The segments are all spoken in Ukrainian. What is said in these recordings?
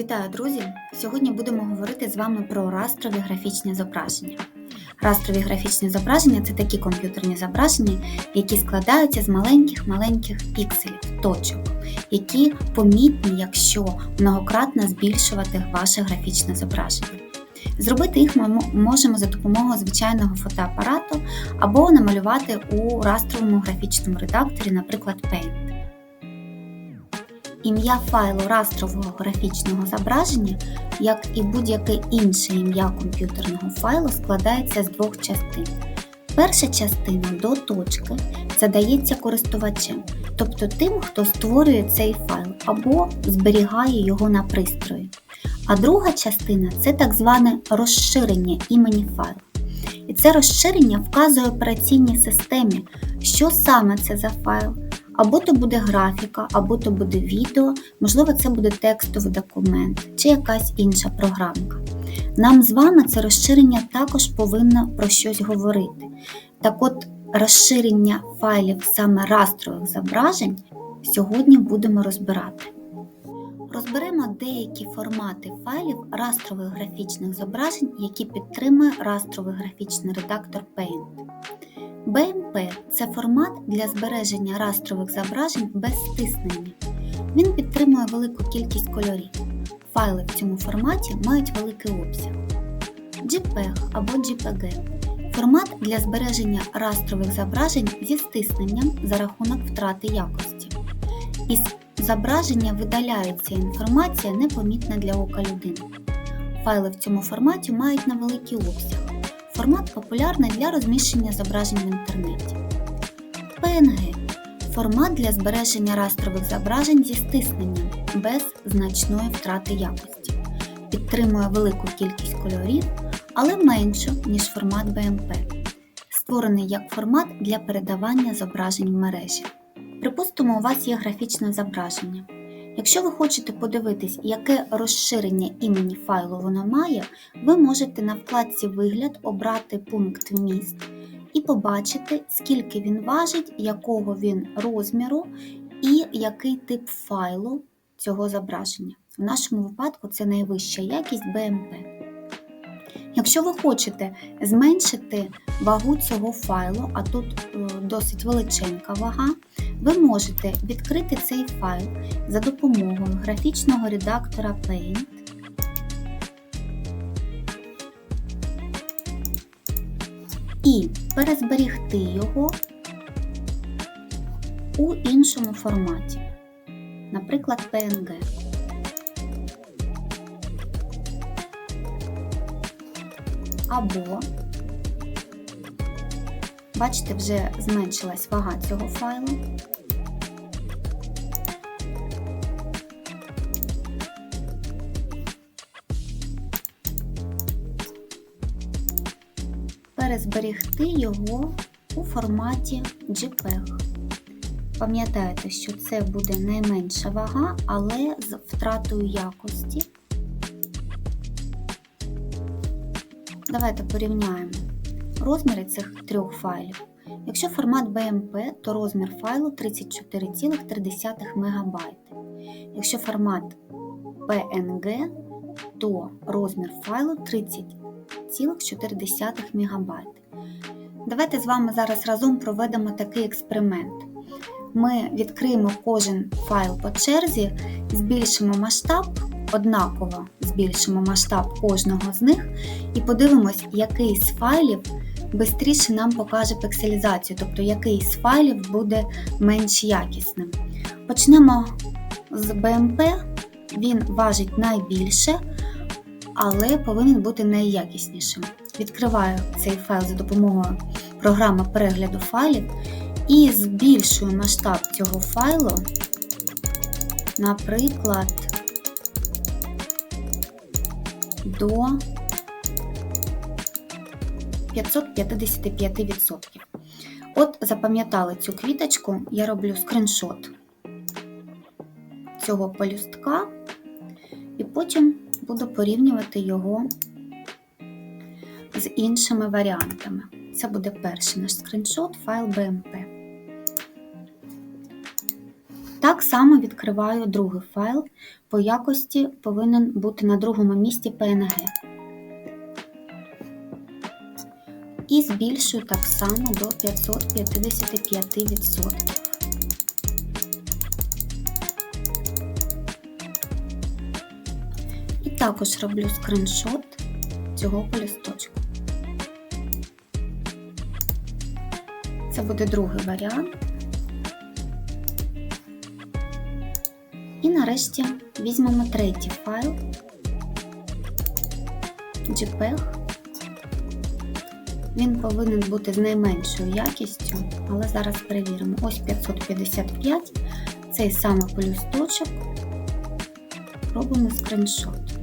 Вітаю, друзі! Сьогодні будемо говорити з вами про растрові графічні зображення. Растрові графічні зображення це такі комп'ютерні зображення, які складаються з маленьких-маленьких пікселів, точок, які помітні, якщо многократно збільшувати ваше графічне зображення. Зробити їх ми можемо за допомогою звичайного фотоапарату або намалювати у растровому графічному редакторі, наприклад, Paint. Ім'я файлу растрового графічного зображення, як і будь-яке інше ім'я комп'ютерного файлу, складається з двох частин. Перша частина до точки задається користувачем, тобто тим, хто створює цей файл або зберігає його на пристрої. А друга частина це так зване розширення імені файлу. І це розширення вказує операційній системі, що саме це за файл, або то буде графіка, або то буде відео, можливо, це буде текстовий документ чи якась інша програмка. Нам з вами це розширення також повинно про щось говорити. Так от, розширення файлів саме растрових зображень сьогодні будемо розбирати. Розберемо деякі формати файлів растрових графічних зображень, які підтримує растровий графічний редактор Paint. BMP – це формат для збереження растрових зображень без стиснення. Він підтримує велику кількість кольорів. Файли в цьому форматі мають великий обсяг. JPEG або JPG – формат для збереження растрових зображень зі стисненням за рахунок втрати якості. Із зображення видаляється інформація, непомітна для ока людини. Файли в цьому форматі мають невеликий обсяг. Формат популярний для розміщення зображень в інтернеті. PNG формат для збереження растрових зображень зі стисненням без значної втрати якості. Підтримує велику кількість кольорів, але меншу, ніж формат BMP. Створений як формат для передавання зображень в мережі. Припустимо, у вас є графічне зображення. Якщо ви хочете подивитись, яке розширення імені файлу воно має, ви можете на вкладці Вигляд обрати пункт Вміст і побачити, скільки він важить, якого він розміру і який тип файлу цього зображення. В нашому випадку це найвища якість BMP. Якщо ви хочете зменшити вагу цього файлу, а тут е, досить величенька вага, ви можете відкрити цей файл за допомогою графічного редактора Paint. І перезберігти його у іншому форматі, наприклад, PNG. Або, бачите, вже зменшилась вага цього файлу. перезберегти його у форматі JPEG. Пам'ятайте, що це буде найменша вага, але з втратою якості. Давайте порівняємо розміри цих трьох файлів. Якщо формат BMP, то розмір файлу 34,3 МБ. Якщо формат PNG, то розмір файлу 30,4 МБ. Давайте з вами зараз разом проведемо такий експеримент. Ми відкриємо кожен файл по черзі, збільшимо масштаб, однаково збільшимо масштаб кожного з них і подивимось, який з файлів швидше нам покаже пикселізацію, тобто який з файлів буде менш якісним. Почнемо з BMP, він важить найбільше, але повинен бути найякіснішим. Відкриваю цей файл за допомогою програми перегляду файлів і збільшую масштаб цього файлу, наприклад, до 555%. От запам'ятали цю квіточку, я роблю скріншот цього полюстка і потім буду порівнювати його з іншими варіантами. Це буде перший наш скріншот, файл BMP. Так само відкриваю другий файл. По якості повинен бути на другому місці PNG. І збільшую так само до 555%. І також роблю скриншот цього полісточку. Це буде другий варіант. Нарешті візьмемо третій файл JPEG. Він повинен бути з найменшою якістю, але зараз перевіримо. Ось 555, цей самий полюсточок. Робимо скриншот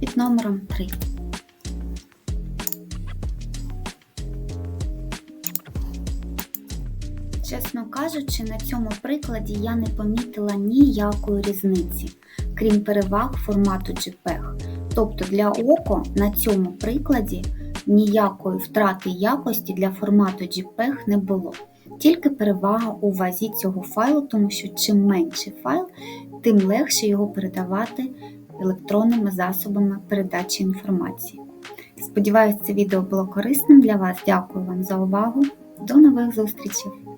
під номером 3. Чесно кажучи, на цьому прикладі я не помітила ніякої різниці, крім переваг формату JPEG. Тобто для око на цьому прикладі ніякої втрати якості для формату JPEG не було. Тільки перевага у вазі цього файлу, тому що чим менший файл, тим легше його передавати електронними засобами передачі інформації. Сподіваюсь, це відео було корисним для вас. Дякую вам за увагу. До нових зустрічей!